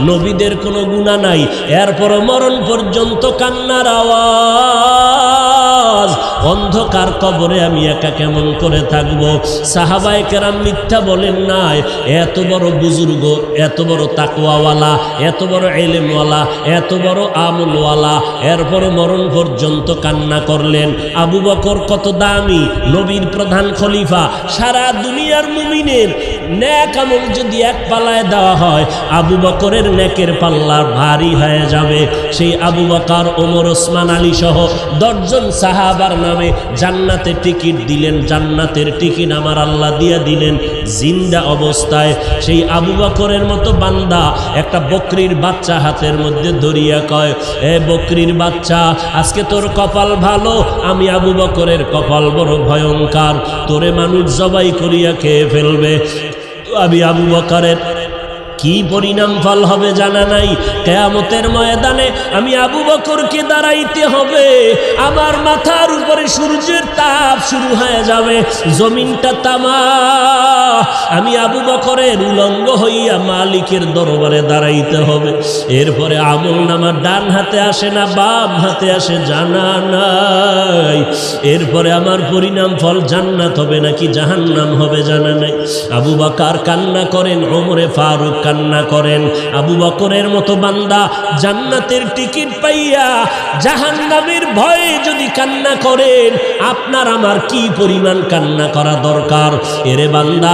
নবীদের কোনো গুণা নাই। এরপর মরণ পর্যন্ত কান্নার আওয়াজ। অন্ধকার কবরে আমি একা কেমন করে থাকব? সাহাবায় কেরাম মিথ্যা বলেন নাই, এত বড় বুজুর্গ, এত বড় তাকুয়াওয়ালা এত বড় এলেমওয়ালা এত বড় আমলওয়ালা এরপর মরণ পর্যন্ত কান্না করলেন। আবু বকর কত দামি, নবীর প্রধান খলিফা, সারা দুনিয়ার মুমিনের ন্যাক আমল যদি এক পালায় দেওয়া হয়, আবু বকরের ন্যাকের পাল্লা ভারী হয়ে যাবে। সেই আবু বকর, ওমর, ওসমান, আলী সহ দশজন সাহাবার নামে জান্নাতে টিকিট দিলেন। জান্নাতের টিকিট আমার আল্লাহ দিয়ে দিলেন। জিন্দা অবস্থায় সেই আবু বকরের মতো বান্দা একটা বকরির বাচ্চা হাতের মধ্যে ধরিয়া কয়, এ বকরির বাচ্চা, আজকে তোর কপাল ভালো, আমি আবু বকরের কপাল বড় ভয়ঙ্কর। তোরে মানুষ জবাই করিয়া খেয়ে ফেলবে। আমি আবু বকরের কি পরিণাম ফল হবে জানা নাই? কেয়ামতের ময়দানে আমি আবু বকরকে দাঁড়াইতে হবে। আমার মাথার উপরে সূর্যের তাপ শুরু হয়ে যাবে। জমিনটা তামা। আমি আবু বকরের উলঙ্গ হইয়া মালিকের দরবারে দাঁড়াইতে হবে। এরপরে আমল নামার ডান হাতে আসে না, বাম হাতে আসে, জানা নাই। এরপরে আমার পরিণাম ফল জান্নাত হবে নাকি জাহান্নাম হবে জানা নাই। আবু বাকার কান্না করেন, ওমরে ফারুক কান্না করেন। আবু বকরের মতো বান্দা জান্নাতের টিকিট পাইয়া জাহান্নামের ভয়ে যদি কান্না করেন, আপনার আমার কি পরিমাণ কান্না করা দরকার? এরে বান্দা